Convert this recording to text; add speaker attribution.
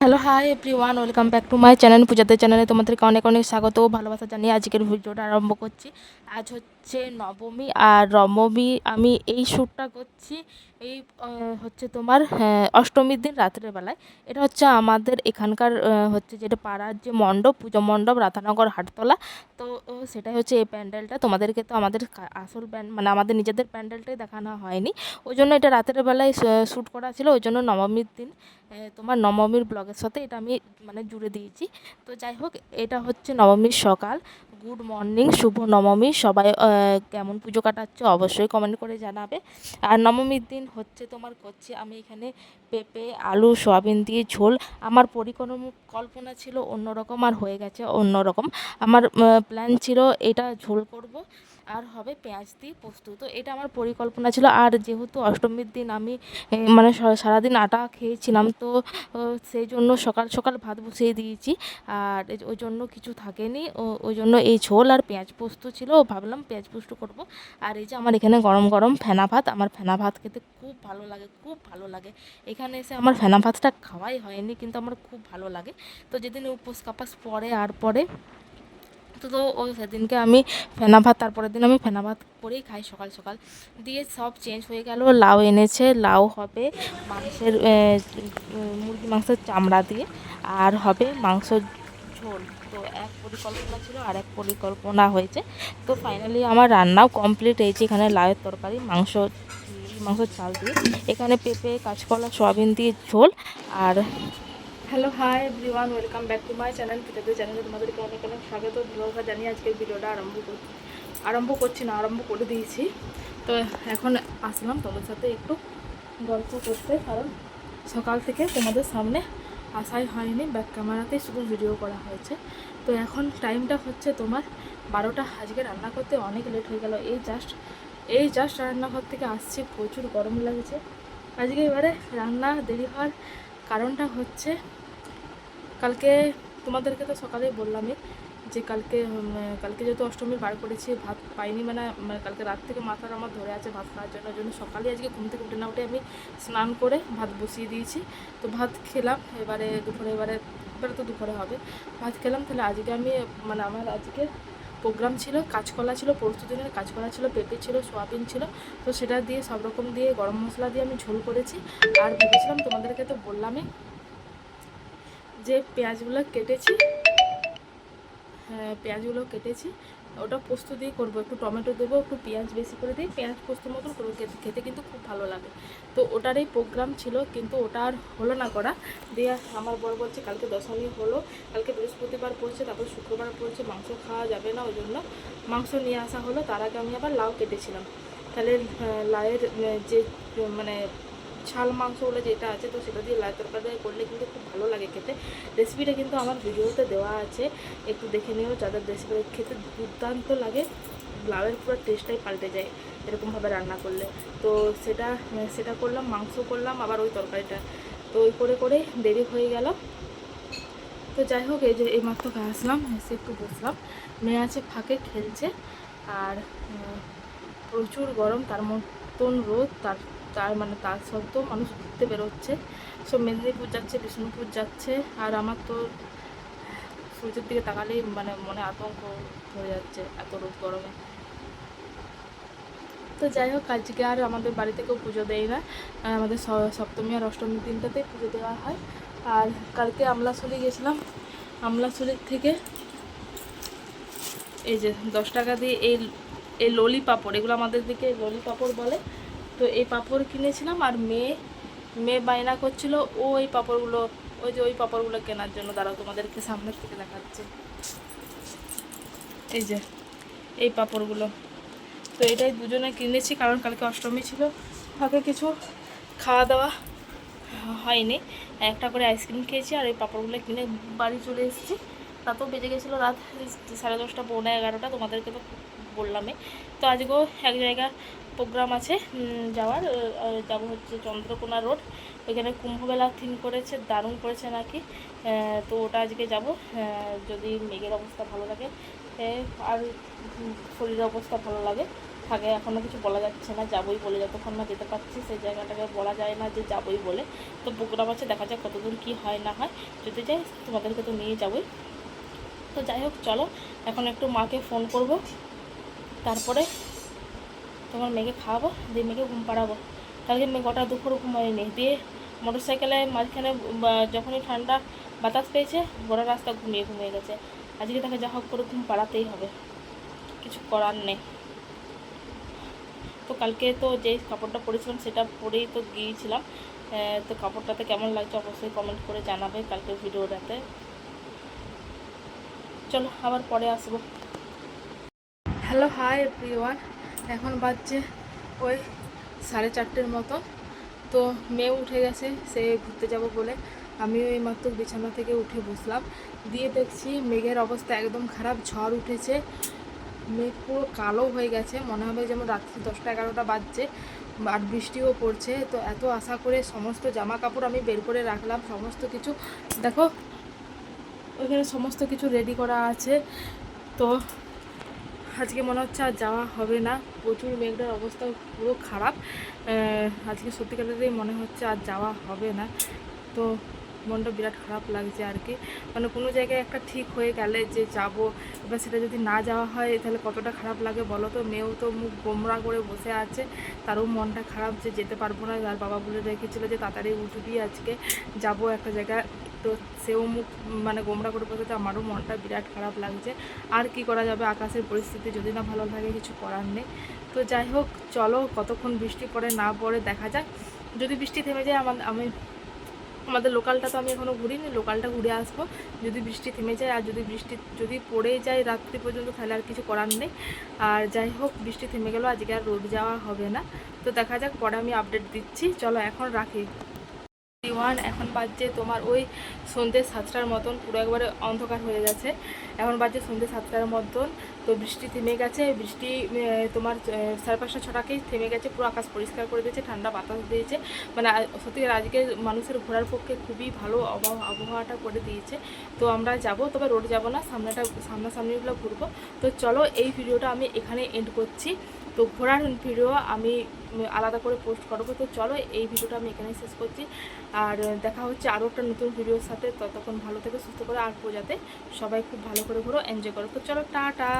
Speaker 1: Hello hi everyone welcome back to my channel পূজাতে চ্যানেলে তোমাদেরকে অনেক অনেক স্বাগত ও ভালোবাসা জানিয়ে আজকের ভিডিওটা আরম্ভ করছি। আজ হচ্ছে নবমী আর নবমী আমি এই শ্যুটটা করছি এই হচ্ছে তোমার আহ, অষ্টমীর দিন রাত্রের বেলায়। এটা হচ্ছে আমাদের এখানকার হচ্ছে যেটা পাড়ার যে মণ্ডপ পুজো মণ্ডপ রাধানগর হাটতলা। তো সেটাই হচ্ছে এই প্যান্ডেলটা। তোমাদেরকে তো আমাদের আসল প্যান্ড মানে আমাদের নিজেদের প্যান্ডেলটাই দেখানো হয়নি। ওই জন্য এটা রাতের বেলায় শ্যুট করা ছিল। ওই জন্য নবমীর দিন তোমার নবমীর ব্লগের সাথে এটা আমি মানে জুড়ে দিয়েছি। তো যাই হোক এটা হচ্ছে নবমীর সকাল। গুড মর্নিং শুভ নবমী সবাই কেমন পুজো কাটাচ্ছ অবশ্যই কমেন্ট করে জানাবে। আর নবমীর দিন হচ্ছে তোমার করছি আমি এখানে পেঁপে, আলু, সয়াবিন দিয়ে ঝোল। আমার পরিকল্পনা ছিল অন্যরকম আর হয়ে গেছে অন্যরকম। আমার প্ল্যান ছিল এটা ঝোল করব। আর হবে পেঁয়াজ দিয়ে পোস্ত। তো এটা আমার পরিকল্পনা ছিল। আর যেহেতু অষ্টমীর দিন আমি মানে সারাদিন আটা খেয়েছিলাম, তো সেই জন্য সকাল সকাল ভাত বসিয়ে দিয়েছি। আর ওই জন্য কিছু থাকেনি। ওই জন্য এই ঝোল আর পেঁয়াজ পোস্ত ছিল। ভাবলাম পেঁয়াজ পোস্ত করব। আর এই যে আমার এখানে গরম গরম ফেনা ভাত, আমার ফেনা ভাত খেতে খুব ভালো লাগে, খুব ভালো লাগে। এখানে এসে আমার ফেনা ভাতটা খাওয়াই হয়নি, কিন্তু আমার খুব ভালো লাগে। তো যেদিন উপোস কাপাস পরে আর পরে তো তো ও সেদিনকে আমি ফেনা ভাত, তারপরের দিন আমি ফেনা ভাত করেই খাই সকাল সকাল। দিয়ে সব চেঞ্জ হয়ে গেল, লাউ এনেছে, লাউ হবে মাংসের মুরগি মাংসের চামড়া দিয়ে, আর হবে মাংস ঝোল। তো এক পরিকল্পনা ছিল আর এক পরিকল্পনা হয়েছে। তো ফাইনালি আমার রান্নাও কমপ্লিট হয়েছে, এখানে লাউয়ের তরকারি, মাংস মাংস চাল দিয়ে। এখানে পেঁপে, কাঁচকলা, সয়াবিন দিয়ে ঝোল, আর hello hi everyone welcome back to my channel পিতাদের চ্যানেলে তোমাদেরকে অনেক অনেক স্বাগত। ভালোবাসা জানিয়ে আজকের ভিডিওটা আরম্ভ করছি আরম্ভ করছি না, আরম্ভ করে দিয়েছি। তো এখন আসলাম তোমাদের সাথে একটু গল্প করতে, কারণ সকাল থেকে তোমাদের সামনে আসাই হয়নি ব্যাক ক্যামেরাতেই শুধু ভিডিও করা হয়েছে। তো এখন টাইমটা হচ্ছে তোমার বারোটা, আজকে রান্না করতে অনেক লেট হয়ে গেল। এই জাস্ট এই জাস্ট রান্নাঘর থেকে আসছি, প্রচুর গরম লাগছে। আজকে এবারে রান্না দেরি হওয়ার কারণটা হচ্ছে কালকে তোমাদেরকে তো সকালেই বললামই যে কালকে কালকে যেহেতু অষ্টমীর বার করেছি, ভাত পাইনি মানে মানে কালকে রাত থেকে মাথার আমার ধরে আছে ভাত খাওয়ার জন্য জন্য সকালে আজকে ঘুম থেকে উঠে না উঠে আমি স্নান করে ভাত বসিয়ে দিয়েছি। তো ভাত খেলাম, এবারে দুপুরে, এবারে এবারে তো দুপুরে হবে। ভাত খেলাম, তাহলে আজকে আমি মানে আমার আজকে প্রোগ্রাম ছিল, কাঁচকলা ছিল, পরশু দিনের কাঁচকলা ছিল, পেঁপে ছিল, সোয়াবিন ছিল, তো সেটা দিয়ে সব রকম দিয়ে গরম মশলা দিয়ে আমি ঝোল করেছি। আর ভেবেছিলাম তোমাদেরকে তো বললামই যে পেঁয়াজগুলো কেটেছি হ্যাঁ পেঁয়াজগুলো কেটেছি, ওটা পোস্ত দিয়ে করব। একটু টমেটো দেবো, একটু পেঁয়াজ বেশি করে দিই পেঁয়াজ পোস্ত মতন করব। খেতে কিন্তু খুব ভালো লাগে। তো ওটারই প্রোগ্রাম ছিল, কিন্তু ওটা আর হলো না করা। দিয়ে আমার বর বলছে, কালকে দশমী হলো, কালকে বৃহস্পতিবার পড়ছে, তারপর শুক্রবার পড়ছে, মাংস খাওয়া যাবে না ওই জন্য। মাংস নিয়ে আসা হলো, তার আগে আমি আবার লাউ কেটেছিলাম। তাহলে লাউয়ের যে মানে ছাল মাংসগুলো যেটা আছে, তো সেটা দিয়ে লাই তরকারি করলে কিন্তু খুব ভালো লাগে খেতে। রেসিপিটা কিন্তু আমার ভিডিওতে দেওয়া আছে, একটু দেখে নিও যাদের রেসিপিটা খেতে দুর্দান্ত লাগে। লাউয়ের পুরো টেস্টটাই পাল্টে যায় এরকমভাবে রান্না করলে। তো সেটা সেটা করলাম, মাংস করলাম, আবার ওই তরকারিটা। তো ওই করে করে দেরি হয়ে গেল। তো যাই হোক, এই যে এই মাত্র আসলাম, এসে একটু বসলাম। মেয়ে আছে ফাঁকে, খেলছে। আর প্রচুর গরম, তার মতন রোদ, তার তার মানে তার সত্ত্বেও মানুষ ঘুরতে বেরোচ্ছে। সব মেদিনীপুর যাচ্ছে, বিষ্ণুপুর যাচ্ছে, আর আমার তো সূর্যের দিকে তাকালেই মানে মনে আতঙ্ক হয়ে যাচ্ছে এত রোদ গরমে। তো যাই হোক, আজকে আর আমাদের বাড়ি থেকেও পুজো দেয় না। আমাদের সপ্তমী আর অষ্টমীর দিনটাতেই পুজো দেওয়া হয়। আর কালকে আমলাশুলি গেছিলাম। আমলাশুলির থেকে এই যে দশ টাকা দিয়ে এই এই ললি পাপড়, এগুলো আমাদের দিকে ললি পাপড় বলে। তো এই পাপড় কিনেছিলাম আর মেয়ে মেয়ে বায়না করছিল, ও পাপড়গুলো, ওই যে ওই পাপড়গুলো কেনার জন্য দাঁড়াও তোমাদেরকে সামনের থেকে দেখাচ্ছে। এই যে, এই পাপড়গুলো। তো এটাই দুজনে কিনেছি, কারণ কালকে অষ্টমী ছিল ফাঁকে কিছু খাওয়া দাওয়া হয়নি। একটা করে আইসক্রিম খেয়েছি আর এই পাপড়গুলো কিনে বাড়ি চলে এসেছি। তাতেও বেজে গেছিল রাত, সাড়ে দশটা, পৌনে এগারোটা, তোমাদেরকে তো বললামই তো আজকেও এক জায়গায় প্রোগ্রাম আছে যাওয়ার যাব হচ্ছে চন্দ্রকোনা রোড। ওইখানে কুম্ভমেলা থিম করেছে, দারুণ করেছে নাকি। তো ওটা আজকে যাব যদি মেঘের অবস্থা ভালো লাগে আর শরীরের অবস্থা ভালো লাগে। থাকে এখনও কিছু বলা যাচ্ছে না, যাবই বলে যতক্ষণ না যেতে পারছি, সেই জায়গাটাকে বলা যায় না যে যাবই বলে। তো প্রোগ্রাম আছে, দেখা যাক কতদূর কী হয় না হয়। যদি যাই, তোমাদেরকে তো নিয়ে যাবই। তো যাই হোক, চলো, এখন একটু মাকে ফোন করব। তারপরে তোমার মেয়েকে খাওয়াবো, দিয়ে মেয়েকে ঘুম পাড়াবো। কালকে মেয়ে গোটা দুপুর ঘুমায়নি, দিয়ে মোটর সাইকেলে মাঝখানে যখনই ঠান্ডা বাতাস পেয়েছে, গোটা রাস্তা ঘুমিয়ে ঘুমিয়ে গেছে। আজকে তাকে যা হোক করে ঘুম পাড়াতেই হবে, কিছু করার নেই। তো কালকে তো যেই কাপড়টা পরেছিলাম সেটা পরেই তো গিয়েছিলাম। তো কাপড়টাতে কেমন লাগছে অবশ্যই কমেন্ট করে জানাবে কালকে ভিডিওটাতে। চলো আবার পরে আসব। হ্যালো হাই এভরিওয়ান এখন বাজছে ওই সাড়ে চারটের মতো। তো মেয়ে উঠে গেছে, সে ঘুরতে যাব বলে। আমিও এই মাত্র বিছানা থেকে উঠে বসলাম। দিয়ে দেখছি মেঘের অবস্থা একদম খারাপ, ঝড় উঠেছে। মেঘ পুরো কালো হয়ে গেছে, মনে হবে যেমন রাত্রি দশটা এগারোটা বাজছে আর বৃষ্টিও পড়ছে। তো এত আশা করে সমস্ত জামা কাপড় আমি বের করে রাখলাম, সমস্ত কিছু। দেখো, ওইখানে সমস্ত কিছু রেডি করা আছে। তো আজকে মনে হচ্ছে আর যাওয়া হবে না। প্রচুর মেঘটার অবস্থা পুরো খারাপ। আজকে সত্যিকারেরই মনে হচ্ছে আর যাওয়া হবে না। তো মনটা বিরাট খারাপ লাগছে আর কি। মানে কোনো জায়গায় একটা ঠিক হয়ে গেলে যে যাব, এবার সেটা যদি না যাওয়া হয়, তাহলে কতটা খারাপ লাগে বলো তো? মেয়েও তো মুখ গোমরা করে বসে আছে। তারও মনটা খারাপ যে যেতে পারব না। আর বাবা বলে রেখেছিলো যে তাড়াতাড়ি উঠবি আজকে। যাব একটা জায়গায়। তো সেও মুখ মানে গোমরা করে বসে তো আমারও মনটা বিরাট খারাপ লাগছে। আর কি করা যাবে? আকাশের পরিস্থিতি যদি না ভালো লাগে কিছু করার নেই। তো যাই হোক, চলো কতক্ষণ বৃষ্টি পড়ে না পড়ে দেখা যাক। যদি বৃষ্টি থেমে যায় আমার আমি, আমাদের লোকালটা তো আমি এখনও ঘুরিনি, লোকালটা ঘুরে আসব। যদি বৃষ্টি থেমে যায়, আর যদি বৃষ্টি, যদি পড়ে যায় রাত্রি পর্যন্ত, তাহলে আর কিছু করার নেই। আর যাই হোক, বৃষ্টি থেমে গেল, আজকে আর রোদ যাওয়া হবে না। তো দেখা যাক, পরে আমি আপডেট দিচ্ছি। চলো, এখন রাখি। ওয়ান এখন বাজছে তোমার ওই সন্ধ্যে সাতটার মতন, পুরো একবারে অন্ধকার হয়ে গেছে। এখন বাজছে সন্ধ্যে সাতটার মতন, তো বৃষ্টি থেমে গেছে, বৃষ্টি তোমার সাড়ে পাঁচটা ছটাকেই থেমে গেছে, পুরো আকাশ পরিষ্কার করে দিয়েছে, ঠান্ডা বাতাস দিয়েছে। মানে সত্যি আজকে মানুষের ঘোরার পক্ষে খুবই ভালো আবহাওয়াটা করে দিয়েছে। তো আমরা যাব, তবে রোড যাব না, সামনেটা, সামনাসামনিগুলো ঘুরবো। তো চলো, এই ভিডিওটা আমি এখানে এন্ড করছি। তো ঘোরার ভিডিও আমি আলাদা করে পোস্ট করব। তো চলো, এই ভিডিওটা আমি এখানেই শেষ করছি। আর দেখা হচ্ছে আরও একটা নতুন ভিডিওর সাথে। ততক্ষণ ভালো থেকে, সুস্থ করে আর যাতে সবাই খুব ভালো করে ঘুরো এনজয় করো। তো চলো, টাটা!